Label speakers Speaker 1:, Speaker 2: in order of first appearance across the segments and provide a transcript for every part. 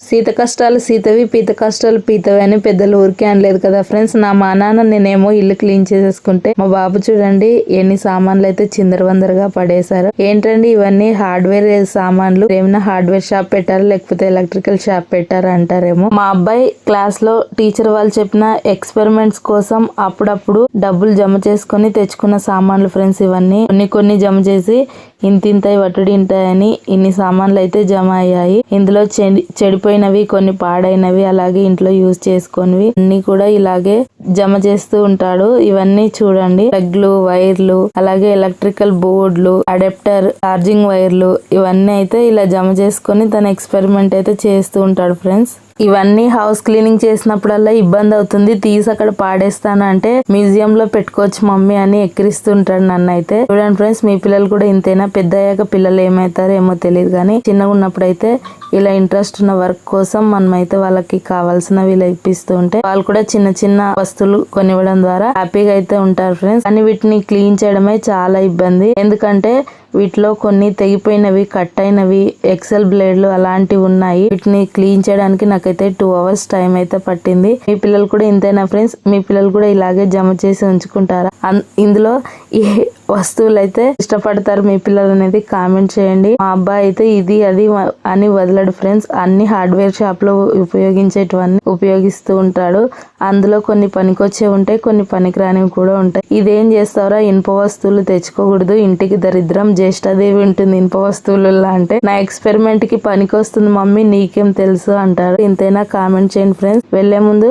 Speaker 1: సీత కష్టాలు సీతవి పీత కష్టాలు పీతవి అని పెద్దలు ఊరికే అనలేదు కదా ఫ్రెండ్స్. నా మా నాన్న నేనేమో ఇల్లు క్లీన్ చేసేసుకుంటే మా బాబు చూడండి ఎన్ని సామాన్లు అయితే చిందరవందరగా పడేశారు. ఏంటండి ఇవన్నీ హార్డ్వేర్ సామాన్లు? ఏమైనా హార్డ్వేర్ షాప్ పెట్టారా? లేకపోతే ఎలక్ట్రికల్ షాప్ పెట్టారా అంటారేమో. మా అబ్బాయి క్లాస్లో టీచర్ వాళ్ళు చెప్పిన ఎక్స్పెరిమెంట్స్ కోసం అప్పుడప్పుడు డబ్బులు జమ చేసుకొని తెచ్చుకున్న సామాన్లు ఫ్రెండ్స్ ఇవన్నీ. కొన్ని కొన్ని జమ చేసి ఇంతింతాయి వట్టుడింటాయని ఇన్ని సామాన్లు అయితే జమ అయ్యాయి. ఇందులో చెడి- చెడిపోయినవి కొన్ని పాడైనవి అలాగే ఇంట్లో యూజ్ చేసుకునేవి అన్ని కూడా ఇలాగే జమ చేస్తూ ఉంటాడు. ఇవన్నీ చూడండి. ప్లగ్లు వైర్లు అలాగే ఎలక్ట్రికల్ బోర్డులు అడాప్టర్ ఛార్జింగ్ వైర్లు ఇవన్నీ అయితే ఇలా జమ చేసుకొని తన ఎక్స్పెరిమెంట్ అయితే చేస్తూ ఉంటాడు ఫ్రెండ్స్. ఇవన్నీ హౌస్ క్లీనింగ్ చేసినప్పుడల్లా ఇబ్బంది అవుతుంది. తీసి అక్కడ పాడేస్తాను అంటే మ్యూజియం లో పెట్టుకోవచ్చు మమ్మీ అని ఎక్కిరిస్తుంటాడు నన్ను అయితే చూడండి ఫ్రెండ్స్ మీ పిల్లలు కూడా ఇంతేనా పెద్ద అయ్యాక పిల్లలు ఏమవుతారో ఏమో తెలియదు కానీ చిన్నగా ఉన్నప్పుడు అయితే ఇలా ఇంట్రెస్ట్ ఉన్న వర్క్ కోసం మనమైతే వాళ్ళకి కావాల్సినవి ఇలా ఇప్పిస్తూ ఉంటే వాళ్ళు కూడా చిన్న చిన్న వస్తువులు కొనివ్వడం ద్వారా హ్యాపీగా అయితే ఉంటారు ఫ్రెండ్స్. కానీ వీటిని క్లీన్ చేయడమే చాలా ఇబ్బంది. ఎందుకంటే వీటిలో కొన్ని తెగిపోయినవి కట్ అయినవి ఎక్సెల్ బ్లేడ్లు అలాంటివి ఉన్నాయి. వీటిని క్లీన్ చేయడానికి నాకైతే టూ అవర్స్ టైం అయితే పట్టింది. మీ పిల్లలు కూడా ఇంతేనా ఫ్రెండ్స్ మీ పిల్లలు కూడా ఇలాగే జమ చేసి ఉంచుకుంటారా? అన్- ఇందులో ఏ వస్తువులు అయితే ఇష్టపడతారు మీ పిల్లలు అనేది కామెంట్ చేయండి. మా అబ్బాయి అయితే ఇది అది అని వదలడు ఫ్రెండ్స్ అన్ని హార్డ్వేర్ షాప్లో ఉపయోగించేటివన్నీ ఉపయోగిస్తూ ఉంటాడు. అందులో కొన్ని పనికొచ్చే ఉంటాయి కొన్ని పనికిరానివి కూడా ఉంటాయి. ఇదేం చేస్తారా ఇనుప వస్తువులు తెచ్చుకోకూడదు. ఇంటికి దరిద్రం జ్యేష్ఠదేవి ఉంటుంది ఇనుప వస్తువులు అంటే నా ఎక్స్పెరిమెంట్కి పనికొస్తుంది మమ్మీ నీకేం తెలుసు? అంటారు. ఇంతైనా కామెంట్ చేయండి ఫ్రెండ్స్. వెళ్ళే ముందు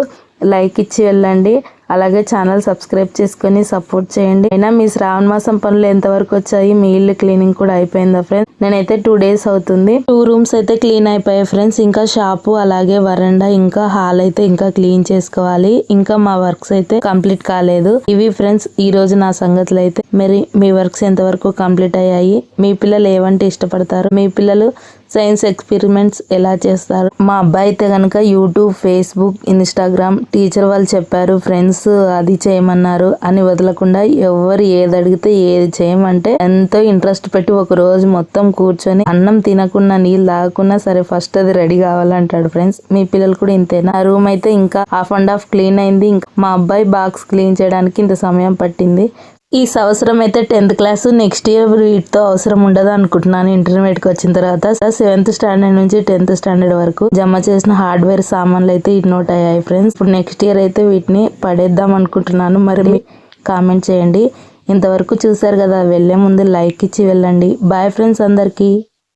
Speaker 1: లైక్ ఇచ్చి వెళ్ళండి. అలాగే ఛానల్ సబ్స్క్రైబ్ చేసుకొని సపోర్ట్ చేయండి. అయినా మీ శ్రావణ మాసం పనులు ఎంతవరకు వచ్చాయి? మీ ఇల్లు క్లీనింగ్ కూడా అయిపోయిందా ఫ్రెండ్స్ నేనైతే టూ డేస్ అవుతుంది. టూ రూమ్స్ అయితే క్లీన్ అయిపోయాయి ఫ్రెండ్స్ ఇంకా షాపు అలాగే వరండా ఇంకా హాల్ అయితే ఇంకా క్లీన్ చేసుకోవాలి. ఇంకా మా వర్క్స్ అయితే కంప్లీట్ కాలేదు. ఇవి ఫ్రెండ్స్ ఈ రోజు నా సంగతులు అయితే. మరి మీ వర్క్స్ ఎంతవరకు కంప్లీట్ అయ్యాయి? మీ పిల్లలు ఏవంటే ఇష్టపడతారు? మీ పిల్లలు సైన్స్ ఎక్స్పెరిమెంట్స్ ఎలా చేస్తారు? మా అబ్బాయి అయితే కనుక యూట్యూబ్ ఫేస్బుక్ ఇన్స్టాగ్రామ్ టీచర్ వాళ్ళు చెప్పారు ఫ్రెండ్స్ అది చేయమన్నారు అని వదలకుండా ఎవరు ఏది అడిగితే ఏది చేయమంటే ఎంతో ఇంట్రెస్ట్ పెట్టి ఒక రోజు మొత్తం కూర్చొని అన్నం తినకుండా నీళ్ళు తాగకుండా సరే ఫస్ట్ అది రెడీ కావాలంటాడు ఫ్రెండ్స్ మీ పిల్లలు కూడా ఇంతేనా? ఆ రూమ్ అయితే ఇంకా హాఫ్ అండ్ హాఫ్ క్లీన్ అయింది. ఇంకా మా అబ్బాయి బాక్స్ క్లీన్ చేయడానికి ఇంత సమయం పట్టింది. ఈ సంవత్సరం అయితే టెన్త్ క్లాస్ నెక్స్ట్ ఇయర్ వీటితో అవసరం ఉండదు అనుకుంటున్నాను. ఇంటర్మీడియట్కి వచ్చిన తర్వాత సెవెంత్ స్టాండర్డ్ నుంచి టెన్త్ స్టాండర్డ్ వరకు జమ చేసిన హార్డ్వేర్ సామాన్లు అయితే నోట్ అయ్యాయి ఫ్రెండ్స్. ఇప్పుడు నెక్స్ట్ ఇయర్ అయితే వీటిని పడేద్దాం అనుకుంటున్నాను. మరి కామెంట్ చేయండి. ఇంతవరకు చూసారు కదా వెళ్ళే ముందు లైక్ ఇచ్చి వెళ్ళండి. బాయ్ ఫ్రెండ్స్ అందరికీ.